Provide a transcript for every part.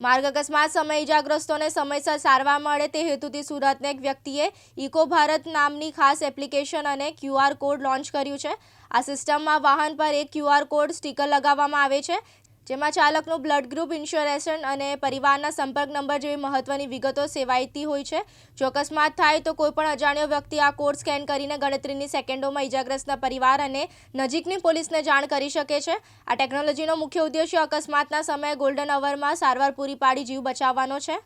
માર્ગ અકસ્માત, સમયે ઇજાગ્રસ્તોને સમયસર સારવાર મળે તે હેતુથી સુરતને એક વ્યક્તિએ ઇકો ભારત નામની ખાસ એપ્લિકેશન અને ક્યુઆર કોડ લોન્ચ કર્યું છે. આ સિસ્ટમમાં વાહન પર એક ક્યુઆર કોડ સ્ટીકર લગાવવામાં આવે છે. જેમાં ચાલકનું બ્લડ ગ્રુપ ઇન્સ્યોરન્સ અને પરિવારના સંપર્ક નંબર જેવી મહત્વની વિગતો સેવાયતી હોય છે. જો અકસ્માત થાય તો કોઈપણ અજાણ્યો વ્યક્તિ આ કોડ સ્કેન કરીને ગણતરીની સેકન્ડોમાં ઇજાગ્રસ્તના પરિવાર અને નજીકની પોલીસને જાણ કરી શકે છે. આ ટેકનોલોજીનો મુખ્ય ઉદ્દેશ્ય અકસ્માતના સમયે ગોલ્ડન અવરમાં સારવાર પૂરી પાડી જીવ બચાવવાનો છે.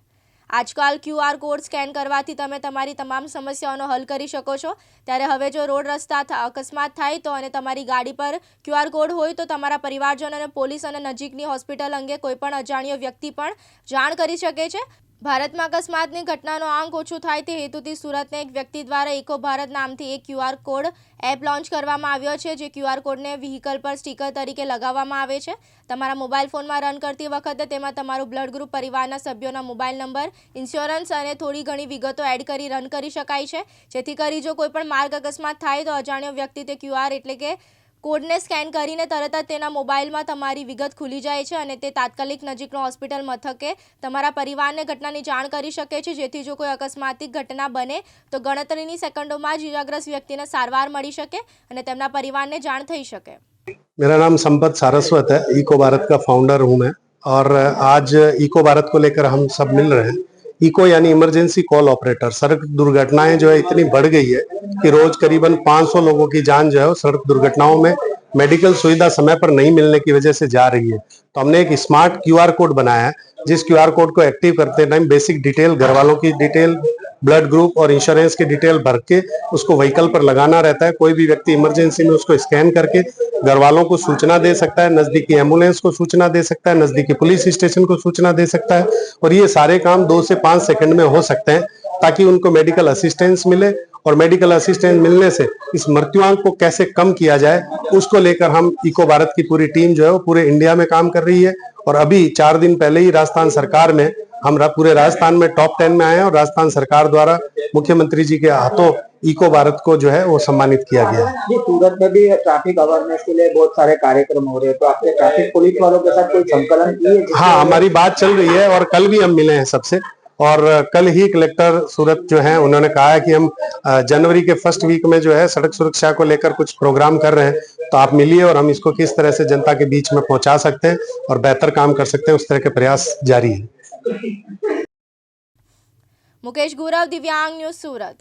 આજકાલ ક્યુઆર કોડ સ્કેન કરવાથી તમે તમારી તમામ સમસ્યાઓનો હલ કરી શકો છો. ત્યારે હવે જો રોડ રસ્તા અકસ્માત થાય તો અને તમારી ગાડી પર ક્યુઆર કોડ હોય તો તમારા પરિવારજન અને પોલીસ અને નજીકની હોસ્પિટલ અંગે કોઈપણ અજાણ્યો વ્યક્તિ પણ જાણ કરી શકે છે. ભારતમાં અકસ્માતની ઘટનાનો આંક ઓછું થાય તે હેતુથી સુરતના એક વ્યક્તિ દ્વારા ઇકો ભારત નામથી એક ક્યુઆર કોડ એપ લોન્ચ કરવામાં આવ્યો છે, જે ક્યુઆર કોડને વ્હીકલ પર સ્ટીકર તરીકે લગાવવામાં આવે છે. તમારા મોબાઈલ ફોનમાં રન કરતી વખતે તેમાં તમારું બ્લડ ગ્રુપ, પરિવારના સભ્યોના મોબાઈલ નંબર, ઇન્સ્યોરન્સ અને થોડી ઘણી વિગતો એડ કરી રન કરી શકાય છે. જેથી કરી જો કોઈપણ માર્ગ અકસ્માત થાય તો અજાણ્યો વ્યક્તિ તે ક્યુઆર એટલે કે કોડને સ્કેન કરીને તરત જ તેના મોબાઈલમાં તમારી વિગત ખુલી જાય છે અને તે તાત્કાલિક નજીકનો હોસ્પિટલ મથકે તમારા પરિવારને ઘટનાની જાણ કરી શકે છે જેથી જો કોઈ અકસ્માતિક ઘટના બને તો ગણતરીની સેકન્ડોમાં જ ઇજાગ્રસ્ત વ્યક્તિને સારવાર મળી શકે અને તેમના પરિવારને જાણ થઈ શકે मेरा नाम संपत सारस्वत है इको भारत का फाउंडर हूं मैं और आज इको भारत को लेकर हम सब मिल रहे हैं इको यानी इमरजेंसी कॉल ऑपरेटर सड़क दुर्घटनाएं जो है इतनी बढ़ गई है कि रोज करीबन 500 लोगों की जान जो है वो सड़क दुर्घटनाओं में मेडिकल सुविधा समय पर नहीं मिलने की वजह से जा रही है। तो हमने एक स्मार्ट क्यूआर कोड बनाया है, जिस क्यूआर कोड को एक्टिव करते टाइम बेसिक डिटेल घर वालों की डिटेल, ब्लड ग्रुप और इंश्योरेंस की डिटेल भर के उसको व्हीकल पर लगाना रहता है। कोई भी व्यक्ति इमरजेंसी में उसको स्कैन करके घर वालों को सूचना दे सकता है, नजदीकी एंबुलेंस को सूचना दे सकता है, नजदीकी पुलिस स्टेशन को सूचना दे सकता है और ये सारे काम दो से पाँच सेकंड में हो सकते हैं, ताकि उनको मेडिकल असिस्टेंस मिले और मेडिकल असिस्टेंस मिलने से इस मृत्युआंक को कैसे कम किया जाए उसको लेकर हम इको भारत की पूरी टीम जो है वो पूरे इंडिया में काम कर रही है। और अभी चार दिन पहले ही राजस्थान सरकार में हम पूरे राजस्थान में टॉप टेन में आए हैं और राजस्थान सरकार द्वारा मुख्यमंत्री जी के हाथों इको भारत को जो है वो सम्मानित किया गया है। जी सूरत में भी ट्रैफ़िक अवेयरनेस के लिए बहुत सारे कार्यक्रम हो रहे हैं तो आपने ट्रैफ़िक पुलिस वालों के साथ कोई संकलन किए हाँ हमारी बात चल रही है और कल भी हम मिले हैं सबसे। और कल ही कलेक्टर सूरत जो है, उन्होंने कहा है कि हम जनवरी के फ़र्स्ट वीक में जो है सड़क सुरक्षा को लेकर कुछ प्रोग्राम कर रहे हैं। तो आप मिलिए और हम इसको किस तरह से जनता के बीच में पहुँचा सकते हैं और बेहतर काम कर सकते हैं, उस तरह के प्रयास जारी है। मुकेश गुरव, दिव्यांग न्यूज़ सूरत।